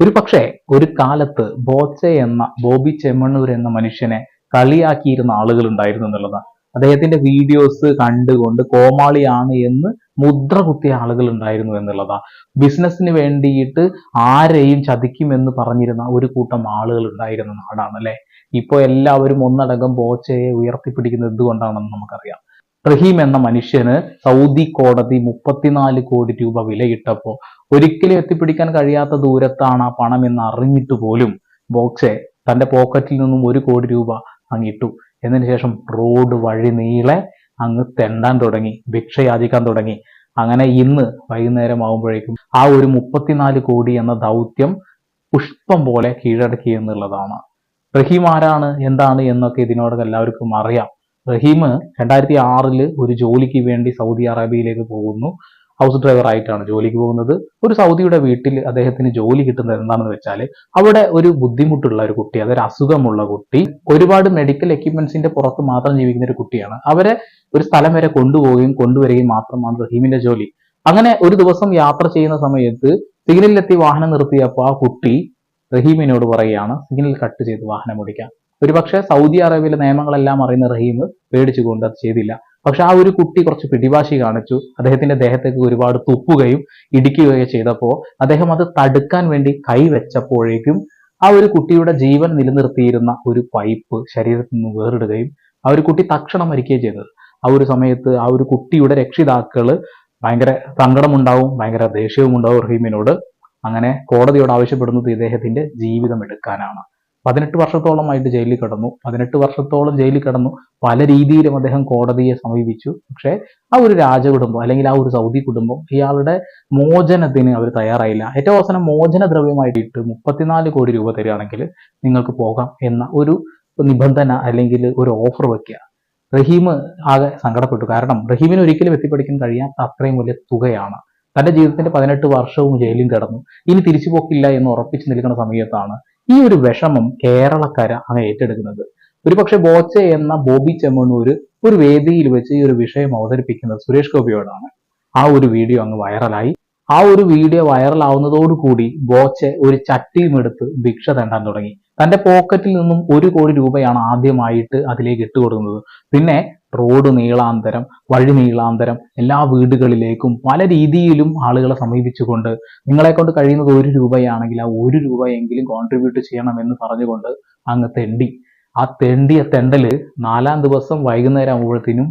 ഒരു പക്ഷേ ഒരു കാലത്ത് ബോച്ചെ എന്ന ബോബി ചെമ്മണ്ണൂർ എന്ന മനുഷ്യനെ കളിയാക്കിയിരുന്ന ആളുകൾ ഉണ്ടായിരുന്നു എന്നുള്ളതാണ്. അദ്ദേഹത്തിന്റെ വീഡിയോസ് കണ്ടുകൊണ്ട് കോമാളിയാണ് എന്ന് മുദ്ര കുത്തിയ ആളുകൾ ഉണ്ടായിരുന്നു എന്നുള്ളതാ ബിസിനസ്സിന് വേണ്ടിയിട്ട് ആരെയും ചതിക്കുമെന്ന് പറഞ്ഞിരുന്ന ഒരു കൂട്ടം ആളുകൾ ഉണ്ടായിരുന്ന നാടാണ് അല്ലെ? ഇപ്പോൾ എല്ലാവരും ഒന്നടങ്കം ബോച്ചയെ ഉയർത്തിപ്പിടിക്കുന്നത് എന്തുകൊണ്ടാണെന്ന് നമുക്കറിയാം. റഹീം എന്ന മനുഷ്യന് സൗദി കോടതി മുപ്പത്തിനാല് കോടി രൂപ വിലയിട്ടപ്പോൾ ഒരിക്കലും എത്തിപ്പിടിക്കാൻ കഴിയാത്ത ദൂരത്താണ് ആ പണം എന്ന് അറിഞ്ഞിട്ട് പോലും ബോക്സെ തന്റെ പോക്കറ്റിൽ നിന്നും ഒരു കോടി രൂപ അങ്ങിട്ടു. എന്നതിന് ശേഷം റോഡ് വഴി നീളെ അങ്ങ് തെണ്ടാൻ തുടങ്ങി ഭിക്ഷ യാചിക്കാൻ തുടങ്ങി. അങ്ങനെ ഇന്ന് വൈകുന്നേരം ആകുമ്പോഴേക്കും ആ ഒരു മുപ്പത്തിനാല് കോടി എന്ന ദൗത്യം പുഷ്പം പോലെ കീഴടക്കി എന്നുള്ളതാണ്. റഹീം ആരാണ് എന്താണ് എന്നൊക്കെ ഇതിനോടൊക്കെ എല്ലാവർക്കും അറിയാം. റഹീം രണ്ടായിരത്തി ആറിൽ ഒരു ജോലിക്ക് വേണ്ടി സൗദി അറേബ്യയിലേക്ക് പോകുന്നു. ഹൗസ് ഡ്രൈവർ ആയിട്ടാണ് ജോലിക്ക് പോകുന്നത്. ഒരു സൗദിയുടെ വീട്ടിൽ അദ്ദേഹത്തിന് ജോലി കിട്ടുന്നത് എന്താണെന്ന് വെച്ചാൽ അവിടെ ഒരു ബുദ്ധിമുട്ടുള്ള ഒരു കുട്ടി അതൊരു അസുഖമുള്ള കുട്ടി ഒരുപാട് മെഡിക്കൽ എക്യുപ്മെന്റ്സിന്റെ പുറത്ത് മാത്രം ജീവിക്കുന്ന ഒരു കുട്ടിയാണ്. അവരെ ഒരു സ്ഥലം വരെ കൊണ്ടുപോവുകയും കൊണ്ടുവരികയും മാത്രമാണ് റഹീമിന്റെ ജോലി. അങ്ങനെ ഒരു ദിവസം യാത്ര ചെയ്യുന്ന സമയത്ത് സിഗ്നലിലെത്തി വാഹനം നിർത്തിയപ്പോൾ ആ കുട്ടി റഹീമിനോട് പറയുകയാണ് സിഗ്നൽ കട്ട് ചെയ്ത് വാഹനം ഓടിക്കാൻ ഒരുപക്ഷെ സൗദി അറേബ്യയിലെ നിയമങ്ങളെല്ലാം അറിയുന്ന റഹീം പേടിച്ചുകൊണ്ട് അത് ചെയ്തില്ല. പക്ഷെ ആ ഒരു കുട്ടി കുറച്ച് പിടിവാശി കാണിച്ചു. അദ്ദേഹത്തിന്റെ ദേഹത്തേക്ക് ഒരുപാട് തുപ്പുകയും ഇടിക്കുകയോ ചെയ്തപ്പോൾ അദ്ദേഹം അത് തടുക്കാൻ വേണ്ടി കൈവച്ചപ്പോഴേക്കും ആ ഒരു കുട്ടിയുടെ ജീവൻ നിലനിർത്തിയിരുന്ന ഒരു പൈപ്പ് ശരീരത്തിൽ നിന്ന് വേറിടുകയും ആ ഒരു കുട്ടി തക്ഷണം മരിക്കുകയും ചെയ്തത് ആ ഒരു സമയത്ത് ആ ഒരു കുട്ടിയുടെ രക്ഷിതാക്കൾ ഭയങ്കര സങ്കടമുണ്ടാവും ഭയങ്കര ദേഷ്യവും ഉണ്ടാവും റഹീമിനോട്. അങ്ങനെ കോടതിയോട് ആവശ്യപ്പെടുന്നത് ഇദ്ദേഹത്തിന്റെ ജീവിതം എടുക്കാനാണ് പതിനെട്ട് വർഷത്തോളമായിട്ട് ജയിലിൽ കിടന്നു. പതിനെട്ട് വർഷത്തോളം ജയിലിൽ കിടന്നു. പല രീതിയിലും അദ്ദേഹം കോടതിയെ സമീപിച്ചു. പക്ഷേ ആ ഒരു രാജകുടുംബം അല്ലെങ്കിൽ ആ ഒരു സൗദി കുടുംബം ഇയാളുടെ മോചനത്തിന് അവർ തയ്യാറായില്ല. ഏറ്റവും അവസാനം മോചന ദ്രവ്യമായിട്ട് മുപ്പത്തിനാല് കോടി രൂപ തരികയാണെങ്കിൽ നിങ്ങൾക്ക് പോകാം എന്ന ഒരു നിബന്ധന അല്ലെങ്കിൽ ഒരു ഓഫർ വെക്കുക. റഹീം ആകെ സങ്കടപ്പെട്ടു. കാരണം റഹീമിന് ഒരിക്കലും എത്തിപ്പിടിക്കാൻ കഴിയാത്ത അത്രയും വലിയ തുകയാണ്. തന്റെ ജീവിതത്തിന്റെ പതിനെട്ട് വർഷവും ജയിലിൽ കിടന്നു. ഇനി തിരിച്ചു പോക്കില്ല എന്ന് ഉറപ്പിച്ചു നിൽക്കുന്ന സമയത്താണ് ഈ ഒരു വിഷമം കേരളക്കര അങ്ങ് ഏറ്റെടുക്കുന്നത്. ഒരുപക്ഷെ ബോച്ച എന്ന ബോബി ചെമ്മണൂര് ഒരു വേദിയിൽ വെച്ച് ഈ ഒരു വിഷയം അവതരിപ്പിക്കുന്നത് സുരേഷ് ഗോപിയോടാണ്. ആ ഒരു വീഡിയോ അങ്ങ് വൈറലായി. ആ ഒരു വീഡിയോ വൈറലാവുന്നതോടുകൂടി ബോച്ചെ ഒരു ചട്ടിയും എടുത്ത് ഭിക്ഷ തേണ്ടാൻ തുടങ്ങി. തന്റെ പോക്കറ്റിൽ നിന്നും ഒരു കോടി രൂപയാണ് ആദ്യമായിട്ട് അതിലേക്ക് ഇട്ടുകൊടുക്കുന്നത്. പിന്നെ റോഡ് നീളാന്തരം വഴി നീളാന്തരം എല്ലാ വീടുകളിലേക്കും പല രീതിയിലും ആളുകളെ സമീപിച്ചുകൊണ്ട് നിങ്ങളെ കൊണ്ട് കഴിയുന്നത് ഒരു രൂപയാണെങ്കിൽ ആ ഒരു രൂപയെങ്കിലും കോൺട്രിബ്യൂട്ട് ചെയ്യണമെന്ന് പറഞ്ഞുകൊണ്ട് അങ്ങ് തെണ്ടി. ആ തെണ്ടിയ തെണ്ടൽ നാലാം ദിവസം വൈകുന്നേരം ആകുമ്പോഴത്തേനും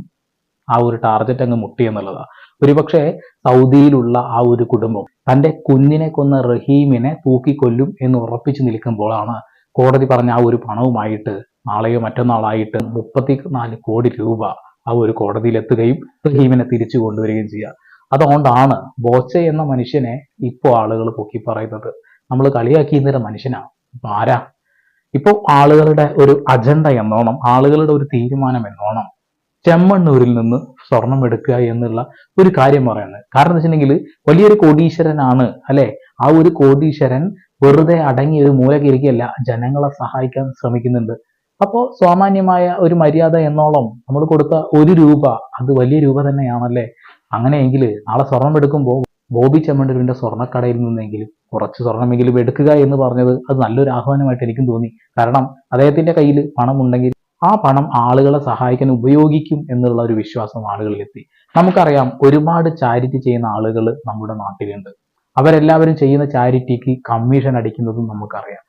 ആ ഒരു ടാർഗറ്റ് അങ്ങ് മുട്ടി എന്നുള്ളതാണ് ഒരുപക്ഷെ സൗദിയിലുള്ള ആ ഒരു കുടുംബം തന്റെ കുഞ്ഞിനെ കൊന്ന റഹീമിനെ തൂക്കിക്കൊല്ലും എന്ന് ഉറപ്പിച്ചു നിൽക്കുമ്പോഴാണ് കോടതി പറഞ്ഞ ആ ഒരു പണവുമായിട്ട് നാളെയോ മറ്റന്നാളായിട്ട് മുപ്പത്തി നാല് കോടി രൂപ ആ ഒരു കോടതിയിലെത്തുകയും റഹീമിനെ തിരിച്ചു കൊണ്ടുവരികയും ചെയ്യുക അതുകൊണ്ടാണ് ബോച്ച എന്ന മനുഷ്യനെ ഇപ്പോൾ ആളുകൾ പൊക്കി പറയുന്നത്. നമ്മൾ കളിയാക്കിയിരുന്ന മനുഷ്യനാണ് ഇപ്പൊ ആരാ? ഇപ്പോൾ ആളുകളുടെ ഒരു അജണ്ട എന്നോണം ആളുകളുടെ ഒരു തീരുമാനം എന്നോണം ചെമ്മണ്ണൂരിൽ നിന്ന് സ്വർണം എടുക്കുക എന്നുള്ള ഒരു കാര്യം പറയുന്നത്. കാരണം എന്ന് വെച്ചിട്ടുണ്ടെങ്കിൽ വലിയൊരു കോടീശ്വരനാണ് അല്ലെ? ആ ഒരു കോടീശ്വരൻ വെറുതെ അടങ്ങി ഒരു മൂലക്ക് ജനങ്ങളെ സഹായിക്കാൻ ശ്രമിക്കുന്നുണ്ട്. അപ്പോൾ സാമാന്യമായ ഒരു മര്യാദ എന്നോളം നമ്മൾ കൊടുത്ത ഒരു രൂപ അത് വലിയ രൂപ തന്നെയാണല്ലേ? അങ്ങനെയെങ്കിൽ നാളെ സ്വർണം എടുക്കുമ്പോൾ ബോബി ചെമ്മണ്ടൂരിന്റെ സ്വർണക്കടയിൽ നിന്നെങ്കിലും കുറച്ച് സ്വർണമെങ്കിലും എടുക്കുക എന്ന് പറഞ്ഞത് അത് നല്ലൊരു ആഹ്വാനമായിട്ട് എനിക്കും തോന്നി. കാരണം അദ്ദേഹത്തിന്റെ കയ്യിൽ പണം ഉണ്ടെങ്കിൽ ആ പണം ആളുകളെ സഹായിക്കാൻ ഉപയോഗിക്കും എന്നുള്ള ഒരു വിശ്വാസം ആളുകളിലെത്തി നമുക്കറിയാം ഒരുപാട് ചാരിറ്റി ചെയ്യുന്ന ആളുകൾ നമ്മുടെ നാട്ടിലുണ്ട്. അവരെല്ലാവരും ചെയ്യുന്ന ചാരിറ്റിക്ക് കമ്മീഷൻ അടിക്കുന്നതും നമുക്കറിയാം.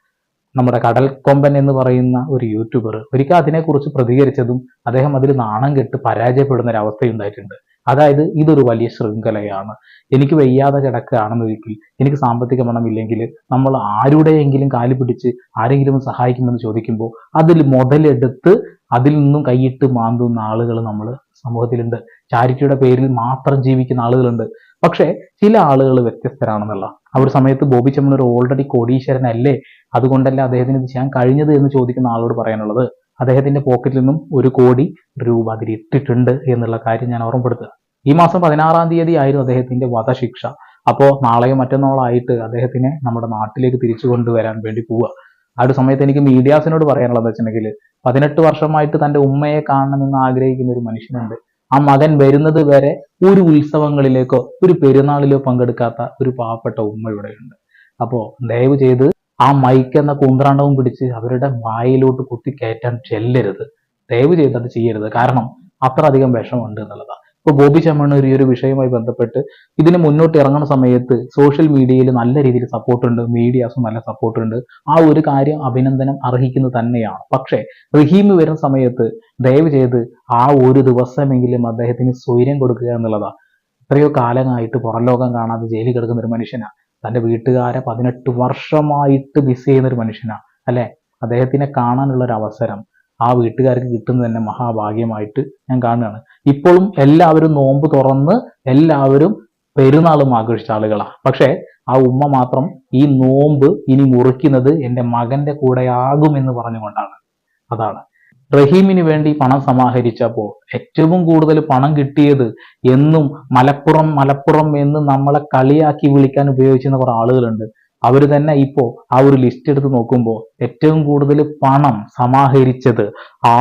നമ്മുടെ കടൽ കൊമ്പൻ എന്ന് പറയുന്ന ഒരു യൂട്യൂബർ ഒരിക്കൽ അതിനെക്കുറിച്ച് പ്രതികരിച്ചതും അദ്ദേഹം അതിൽ നാണം കെട്ട് പരാജയപ്പെടുന്ന ഒരു അവസ്ഥയുണ്ടായിട്ടുണ്ട് അതായത് ഇതൊരു വലിയ ശൃംഖലയാണ്. എനിക്ക് വയ്യാതെ കിടക്കുകയാണെന്നൊരിക്കൽ എനിക്ക് സാമ്പത്തിക പണമില്ലെങ്കിൽ നമ്മൾ ആരുടെയെങ്കിലും കാൽ പിടിച്ച് ആരെങ്കിലും സഹായിക്കുമെന്ന് ചോദിക്കുമ്പോൾ അതിൽ മുതലെടുത്ത് അതിൽ നിന്നും കൈയിട്ട് മാന്തുന്ന ആളുകൾ നമ്മൾ സമൂഹത്തിലുണ്ട്. ചാരിറ്റിയുടെ പേരിൽ മാത്രം ജീവിക്കുന്ന ആളുകളുണ്ട്. പക്ഷേ ചില ആളുകൾ വ്യത്യസ്തരാണെന്നുള്ള ആ ഒരു സമയത്ത് ബോബി ഒരു ഓൾറെഡി കോടീശ്വരനല്ലേ? അതുകൊണ്ടല്ല അദ്ദേഹത്തിന് ഇത് ചെയ്യാൻ കഴിഞ്ഞത് എന്ന് ചോദിക്കുന്ന ആളോട് പറയാനുള്ളത് അദ്ദേഹത്തിന്റെ പോക്കറ്റിൽ നിന്നും ഒരു കോടി രൂപ അതിലിട്ടിട്ടുണ്ട് എന്നുള്ള കാര്യം ഞാൻ ഓർമ്മപ്പെടുത്തുക. ഈ മാസം പതിനാറാം തീയതി ആയിരുന്നു അദ്ദേഹത്തിന്റെ വധശിക്ഷ. അപ്പോൾ നാളെയോ മറ്റന്നാളായിട്ട് അദ്ദേഹത്തിനെ നമ്മുടെ നാട്ടിലേക്ക് തിരിച്ചു കൊണ്ടുവരാൻ വേണ്ടി പോവുക. ആ ഒരു സമയത്ത് എനിക്ക് മീഡിയാസിനോട് പറയാനുള്ളത് വെച്ചിട്ടുണ്ടെങ്കിൽ പതിനെട്ട് വർഷമായിട്ട് തന്റെ ഉമ്മയെ കാണണമെന്ന് ആഗ്രഹിക്കുന്ന ഒരു മനുഷ്യനുണ്ട്. ആ മകൻ വരുന്നത് വരെ ഒരു ഉത്സവങ്ങളിലേക്കോ ഒരു പെരുന്നാളിലോ പങ്കെടുക്കാത്ത ഒരു പാവപ്പെട്ട ഉമ്മ ഇവിടെയുണ്ട്. അപ്പോൾ ദയവ് ചെയ്ത് ആ മൈക്ക് എന്ന കുന്ത്രാണ്ടവും പിടിച്ച് അവരുടെ വായിലോട്ട് കുത്തി കയറ്റാൻ ചെല്ലരുത്. ദയവ് ചെയ്ത് അത് ചെയ്യരുത്. കാരണം അത്രയധികം വിഷമുണ്ട് എന്നുള്ളതാണ്. ഇപ്പൊ ബോബി ചെമ്മണ്ണൂർ ഈ ഒരു വിഷയവുമായി ബന്ധപ്പെട്ട് ഇതിന് മുന്നോട്ട് ഇറങ്ങുന്ന സമയത്ത് സോഷ്യൽ മീഡിയയിൽ നല്ല രീതിയിൽ സപ്പോർട്ടുണ്ട് മീഡിയാസും നല്ല സപ്പോർട്ടുണ്ട് ആ ഒരു കാര്യം അഭിനന്ദനം അർഹിക്കുന്നത് തന്നെയാണ്. പക്ഷേ റഹീം വരുന്ന സമയത്ത് ദയവ് ചെയ്ത് ആ ഒരു ദിവസമെങ്കിലും അദ്ദേഹത്തിന് സ്വൈര്യം കൊടുക്കുക എന്നുള്ളതാണ് എത്രയോ കാലമായിട്ട് പുറംലോകം കാണാതെ ജയിലിൽ കിടക്കുന്ന ഒരു മനുഷ്യനാ. തന്റെ വീട്ടുകാരെ പതിനെട്ട് വർഷമായിട്ട് മിസ് ചെയ്യുന്ന ഒരു മനുഷ്യനാ. അല്ലെ? അദ്ദേഹത്തിനെ കാണാനുള്ള ഒരു അവസരം. ആ വീട്ടുകാർക്ക് കിട്ടുന്നത് തന്നെ മഹാഭാഗ്യമായിട്ട് ഞാൻ കാണുകയാണ്. ഇപ്പോഴും എല്ലാവരും നോമ്പ് തുറന്ന് എല്ലാവരും പെരുന്നാളും ആഘോഷിച്ച ആളുകളാണ് പക്ഷേ ആ ഉമ്മ മാത്രം ഈ നോമ്പ് ഇനി മുറിക്കുന്നത് എന്റെ മകന്റെ കൂടെയാകും എന്ന് പറഞ്ഞുകൊണ്ടാണ്. അതാണ്. റഹീമിന് വേണ്ടി പണം സമാഹരിച്ചപ്പോൾ ഏറ്റവും കൂടുതൽ പണം കിട്ടിയത് എന്നും മലപ്പുറം മലപ്പുറം എന്ന് നമ്മളെ കളിയാക്കി വിളിക്കാൻ ഉപയോഗിച്ചിരുന്ന കുറെ ആളുകളുണ്ട്. അവർ തന്നെ ഇപ്പോ ആ ഒരു ലിസ്റ്റ് എടുത്ത് നോക്കുമ്പോൾ ഏറ്റവും കൂടുതൽ പണം സമാഹരിച്ചത്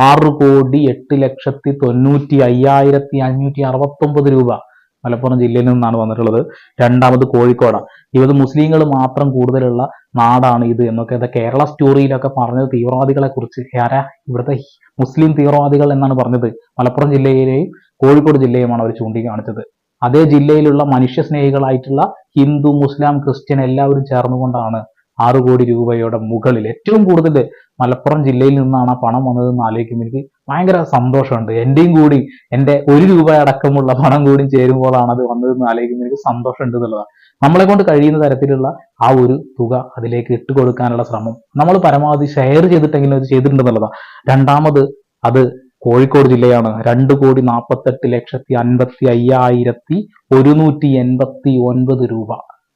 ആറ് കോടി എട്ട് ലക്ഷത്തി തൊണ്ണൂറ്റി അയ്യായിരത്തി അഞ്ഞൂറ്റി അറുപത്തൊമ്പത് രൂപ മലപ്പുറം ജില്ലയിൽ നിന്നാണ് വന്നിട്ടുള്ളത്. രണ്ടാമത് കോഴിക്കോടാണ്. ഇവത് മുസ്ലിങ്ങൾ മാത്രം കൂടുതലുള്ള നാടാണ് ഇത് എന്നൊക്കെ അത് കേരള സ്റ്റോറിയിലൊക്കെ പറഞ്ഞത് തീവ്രവാദികളെ കുറിച്ച്. ആരാ? ഇവിടുത്തെ മുസ്ലിം തീവ്രവാദികൾ എന്നാണ് പറഞ്ഞത്. മലപ്പുറം ജില്ലയിലെയും കോഴിക്കോട് ജില്ലയുമാണ് അവർ ചൂണ്ടിക്കാണിച്ചത്. അതേ ജില്ലയിലുള്ള മനുഷ്യ സ്നേഹികളായിട്ടുള്ള ഹിന്ദു മുസ്ലിം ക്രിസ്ത്യൻ എല്ലാവരും ചേർന്നുകൊണ്ടാണ് ആറു കോടി രൂപയുടെ മുകളിൽ ഏറ്റവും കൂടുതൽ മലപ്പുറം ജില്ലയിൽ നിന്നാണ് ആ പണം വന്നതെന്ന് ആലോചിക്കുമ്പോൾ എനിക്ക് ഭയങ്കര സന്തോഷമുണ്ട്. എന്റെയും കൂടി എന്റെ ഒരു രൂപ അടക്കമുള്ള പണം കൂടി ചേരുമ്പോഴാണ് അത് വന്നതെന്ന് ആലോചിക്കുമ്പോൾ എനിക്ക് സന്തോഷമുണ്ട് എന്നുള്ളതാണ്. നമ്മളെ കൊണ്ട് കഴിയുന്ന തരത്തിലുള്ള ആ ഒരു തുക അതിലേക്ക് ഇട്ട് കൊടുക്കാനുള്ള ശ്രമം നമ്മൾ പരമാവധി ഷെയർ ചെയ്തിട്ടെങ്കിലും അത് ചെയ്തിട്ടുണ്ടെന്നുള്ളതാണ്. രണ്ടാമത് അത് കോഴിക്കോട് ജില്ലയാണ്. രണ്ട് കോടി നാൽപ്പത്തെട്ട് ലക്ഷത്തി അൻപത്തി അയ്യായിരത്തി ഒരുന്നൂറ്റി എൺപത്തി ഒൻപത് രൂപ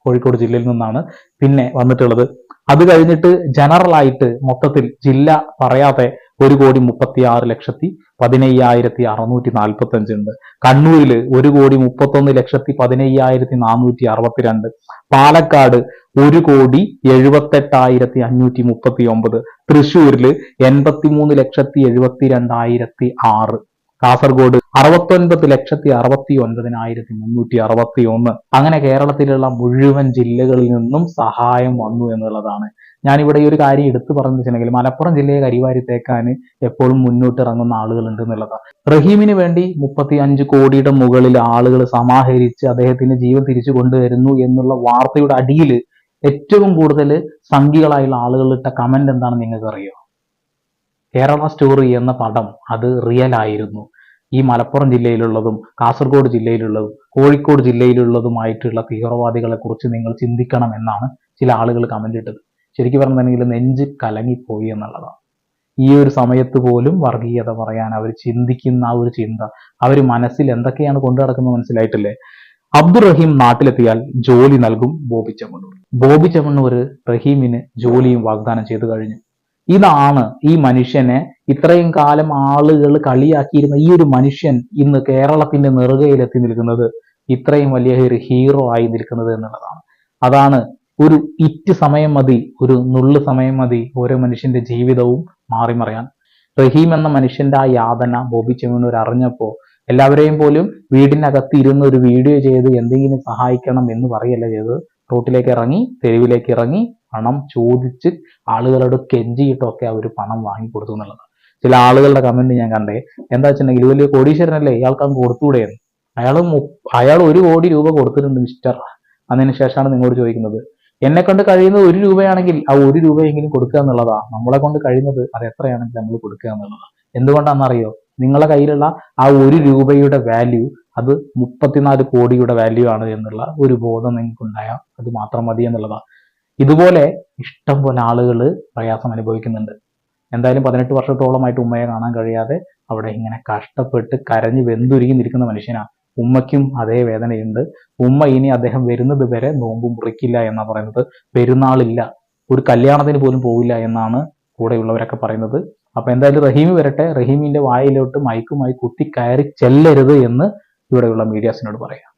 കോഴിക്കോട് ജില്ലയിൽ നിന്നാണ് പിന്നെ വന്നിട്ടുള്ളത്. അത് കഴിഞ്ഞിട്ട് ജനറൽ ആയിട്ട് മൊത്തത്തിൽ ജില്ല പറയാതെ ഒരു കോടി മുപ്പത്തി ആറ് ലക്ഷത്തി പതിനയ്യായിരത്തി അറുന്നൂറ്റി നാൽപ്പത്തി അഞ്ചുണ്ട് കണ്ണൂരിൽ ഒരു കോടി മുപ്പത്തൊന്ന് ലക്ഷത്തി പതിനയ്യായിരത്തി നാനൂറ്റി അറുപത്തിരണ്ട്. പാലക്കാട് ഒരു കോടി എഴുപത്തെട്ടായിരത്തി അഞ്ഞൂറ്റി മുപ്പത്തി ഒമ്പത് തൃശ്ശൂരിൽ എൺപത്തിമൂന്ന് ലക്ഷത്തി എഴുപത്തി രണ്ടായിരത്തി ആറ്. കാസർഗോഡ് അറുപത്തൊൻപത് ലക്ഷത്തി അറുപത്തി ഒൻപതിനായിരത്തി മുന്നൂറ്റി അറുപത്തി ഒന്ന് അങ്ങനെ കേരളത്തിലുള്ള മുഴുവൻ ജില്ലകളിൽ നിന്നും സഹായം വന്നു എന്നുള്ളതാണ് ഞാനിവിടെ ഈ ഒരു കാര്യം എടുത്തു പറഞ്ഞു വെച്ചിട്ടുണ്ടെങ്കിൽ മലപ്പുറം ജില്ലയെ കരിവാരി തേക്കാൻ എപ്പോഴും മുന്നോട്ട് ഇറങ്ങുന്ന ആളുകളുണ്ട് എന്നുള്ളതാണ് റഹീമിന് വേണ്ടി മുപ്പത്തി അഞ്ച് കോടിയുടെ മുകളിൽ ആളുകൾ സമാഹരിച്ച് അദ്ദേഹത്തിന്റെ ജീവൻ തിരിച്ചു കൊണ്ടുവരുന്നു എന്നുള്ള വാർത്തയുടെ അടിയിൽ ഏറ്റവും കൂടുതൽ സംഖികളായുള്ള ആളുകൾ ഇട്ട കമന്റ് എന്താണെന്ന് നിങ്ങൾക്ക് അറിയോ കേരള സ്റ്റോറി എന്ന പടം അത് റിയൽ ആയിരുന്നു. ഈ മലപ്പുറം ജില്ലയിലുള്ളതും കാസർഗോഡ് ജില്ലയിലുള്ളതും കോഴിക്കോട് ജില്ലയിലുള്ളതുമായിട്ടുള്ള തീവ്രവാദികളെ കുറിച്ച് നിങ്ങൾ ചിന്തിക്കണം എന്നാണ് ചില ആളുകൾ കമന്റ് ഇട്ടത്. ശരിക്കും പറഞ്ഞിട്ടുണ്ടെങ്കിൽ നെഞ്ച് കലങ്ങിപ്പോയി എന്നുള്ളതാണ്. ഈ ഒരു സമയത്ത് പോലും വർഗീയത പറയാൻ അവർ ചിന്തിക്കുന്ന ആ ഒരു ചിന്ത അവർ മനസ്സിൽ എന്തൊക്കെയാണ് കൊണ്ടു നടക്കുന്നത് മനസ്സിലായിട്ടില്ലേ? അബ്ദുറഹീം നാട്ടിലെത്തിയാൽ ജോലി നൽകും ബോബി ചെമ്മണ്ണൂർ. ബോബി ചെമ്മണ്ണൂർ റഹീമിന് ജോലിയും വാഗ്ദാനം ചെയ്തു കഴിഞ്ഞു. ഇതാണ് ഈ മനുഷ്യനെ ഇത്രയും കാലം ആളുകൾ കളിയാക്കിയിരുന്ന ഈ ഒരു മനുഷ്യൻ ഇന്ന് കേരളത്തിന്റെ നെറുകയിലെത്തി നിൽക്കുന്നത് ഇത്രയും വലിയ ഒരു ഹീറോ ആയി നിൽക്കുന്നത് എന്നുള്ളതാണ്. അതാണ് ഒരു ഇറ്റ് സമയം മതി ഒരു നുള്ളു സമയം മതി ഓരോ മനുഷ്യന്റെ ജീവിതവും മാറി മറിയാൻ റഹീം എന്ന മനുഷ്യന്റെ ആ യാതന ബോബി ഒരു അറിഞ്ഞപ്പോ എല്ലാവരെയും പോലും വീടിനകത്ത് ഇരുന്ന് ഒരു വീഡിയോ ചെയ്ത് എന്തെങ്കിലും സഹായിക്കണം എന്ന് പറയല്ല ചെയ്തത്. റോട്ടിലേക്ക് ഇറങ്ങി തെരുവിലേക്ക് ഇറങ്ങി പണം ചോദിച്ച് ആളുകളോട് കെഞ്ചിയിട്ടൊക്കെ അവർ പണം വാങ്ങി കൊടുത്തു എന്നുള്ളതാണ് ചില ആളുകളുടെ കമന്റ് ഞാൻ കണ്ടേ എന്താ വെച്ചിട്ടുണ്ടെങ്കിൽ വലിയ കോടീശ്വരനല്ലേ ഇയാൾക്ക് അങ്ങ് കൊടുത്തുകൂടെയെന്ന് അയാൾ അയാൾ ഒരു കോടി രൂപ കൊടുത്തിട്ടുണ്ട് മിസ്റ്റർ അതിനുശേഷമാണ് നിങ്ങളോട് ചോദിക്കുന്നത്. എന്നെ കൊണ്ട് കഴിയുന്നത് ഒരു രൂപയാണെങ്കിൽ ആ ഒരു രൂപയെങ്കിലും കൊടുക്കുക എന്നുള്ളതാ. നമ്മളെ കൊണ്ട് കഴിയുന്നത് അത് എത്രയാണെങ്കിൽ നമ്മൾ കൊടുക്കുക എന്നുള്ളതാണ് എന്തുകൊണ്ടാണെന്നറിയോ? നിങ്ങളെ കയ്യിലുള്ള ആ ഒരു രൂപയുടെ വാല്യൂ അത് മുപ്പത്തിനാല് കോടിയുടെ വാല്യൂ ആണ് എന്നുള്ള ഒരു ബോധം നിങ്ങൾക്ക് ഉണ്ടായാൽ അത് മാത്രം മതി എന്നുള്ളതാണ് ഇതുപോലെ ഇഷ്ടം പോലെ ആളുകൾ പ്രയാസം അനുഭവിക്കുന്നുണ്ട്. എന്തായാലും പതിനെട്ട് വർഷത്തോളമായിട്ട് ഉമ്മയെ കാണാൻ കഴിയാതെ അവിടെ ഇങ്ങനെ കഷ്ടപ്പെട്ട് കരഞ്ഞ് വെന്തുരുകി നിൽക്കുന്ന മനുഷ്യനാ. ഉമ്മയ്ക്കും അതേ വേദനയുണ്ട്. ഉമ്മ ഇനി അദ്ദേഹം വരുന്നത് വരെ നോമ്പ് മുറിക്കില്ല എന്നാ പറയുന്നത്. പെരുന്നാളില്ല. ഒരു കല്യാണത്തിന് പോലും പോവില്ല എന്നാണ് കൂടെയുള്ളവരൊക്കെ പറയുന്നത്. അപ്പൊ എന്തായാലും റഹീം വരട്ടെ. റഹീമിന്റെ വായിലോട്ട് മയക്കുമായി കുത്തി കയറി ചെല്ലരുത് എന്ന് ഇവിടെയുള്ള മീഡിയാസിനോട് പറയാം.